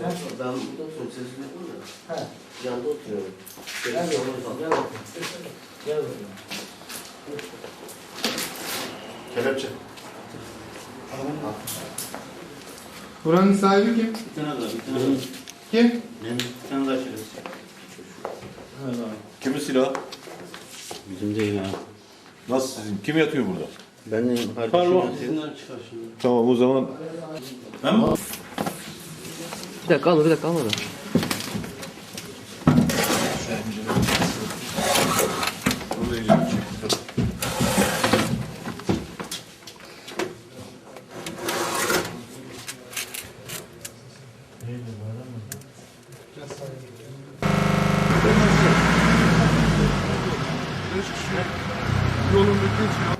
Ben burada oturuyorum, sesini yapın da. He. Yanda oturuyorum. Gel Gel bakalım. Gel bakalım. Kelepçe. Buranın sahibi kim? Bir tane daha, bir tane daha. Kim? Bir tane daha şerefsiz. Kimin silahı? Bizim değil abi. Nasıl sizin? Kim yatıyor burada? Benim kardeşim Parmak. yatıyor. Bunlar çıkar şimdi. Tamam o zaman Ben mi? Bir dakika alma, bir dakika alma da. onu da yolun bittiği için